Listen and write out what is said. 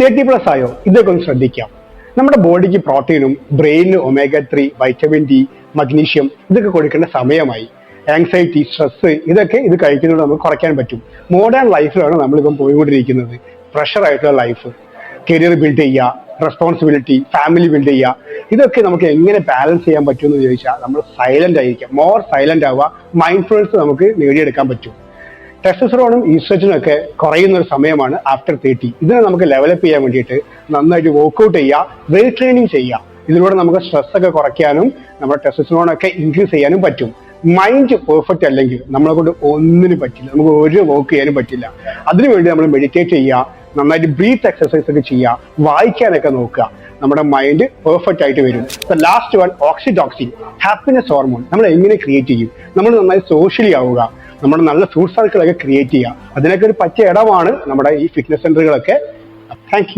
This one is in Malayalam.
തേർട്ടി പ്ലസ് ആയോ? ഇതൊക്കെ ഒന്ന് ശ്രദ്ധിക്കാം. നമ്മുടെ ബോഡിക്ക് പ്രോട്ടീനും ബ്രെയിനിന് omega three vitamin D magnesium ഇതൊക്കെ കൊടുക്കേണ്ട സമയമായി. ആങ്സൈറ്റി സ്ട്രെസ് ഇതൊക്കെ ഇത് കഴിക്കുന്നതുകൊണ്ട് നമുക്ക് കുറയ്ക്കാൻ പറ്റും. മോഡേൺ ലൈഫിലാണ് നമ്മളിപ്പം പോയിക്കൊണ്ടിരിക്കുന്നത്. പ്രഷർ ആയിട്ടുള്ള ലൈഫ് കരിയർ ബിൽഡ് ചെയ്യുക റെസ്പോൺസിബിലിറ്റി ഫാമിലി ബിൽഡ് ചെയ്യുക. ഇതൊക്കെ നമുക്ക് എങ്ങനെ ബാലൻസ് ചെയ്യാൻ പറ്റുമെന്ന് ചോദിച്ചാൽ നമ്മൾ സൈലന്റ് ആയിരിക്കാം. മോർ സൈലന്റ് ആവുക മൈൻഡ്ഫുൾസ് നമുക്ക് നേടിയെടുക്കാൻ പറ്റും. ടെസ്റ്റസ്റ്ററോണും ഈസ്ട്രജനും ഒക്കെ കുറയുന്ന ഒരു സമയമാണ് ആഫ്റ്റർ തേർട്ടി ഇതിനെ നമുക്ക് ഡെവലപ്പ് ചെയ്യാൻ വേണ്ടിയിട്ട് നന്നായിട്ട് വർക്ക്ഔട്ട് ചെയ്യുക വെയിറ്റ് ട്രെയിനിങ് ചെയ്യുക. ഇതിലൂടെ നമുക്ക് സ്ട്രെസ് ഒക്കെ കുറയ്ക്കാനും നമ്മുടെ ടെസ്റ്റസ്റോണൊക്കെ ഒക്കെ ഇൻക്രീസ് ചെയ്യാനും പറ്റും. മൈൻഡ് പെർഫെക്റ്റ് അല്ലെങ്കിൽ നമ്മളെ കൊണ്ട് ഒന്നിനും പറ്റില്ല. നമുക്ക് ഒരു വർക്ക് ചെയ്യാനും പറ്റില്ല. അതിനുവേണ്ടി നമ്മൾ മെഡിറ്റേറ്റ് ചെയ്യുക നന്നായിട്ട് ബ്രീത്ത് എക്സസൈസ് ഒക്കെ ചെയ്യുക വായിക്കാനൊക്കെ നോക്കുക. നമ്മുടെ മൈൻഡ് പെർഫെക്റ്റ് ആയിട്ട് വരും. Last one oxytocin happiness hormone നമ്മൾ എങ്ങനെ ക്രിയേറ്റ് ചെയ്യും? നമ്മൾ നന്നായി സോഷ്യലി ആവുക. നമ്മുടെ നല്ല ഫ്രൂട്ട് സർക്കിളൊക്കെ ക്രിയേറ്റ് ചെയ്യുക അതിനൊക്കെ ഒരു പറ്റിയ ഇടമാണ് നമ്മുടെ ഈ ഫിറ്റ്നസ് സെന്ററുകളൊക്കെ താങ്ക്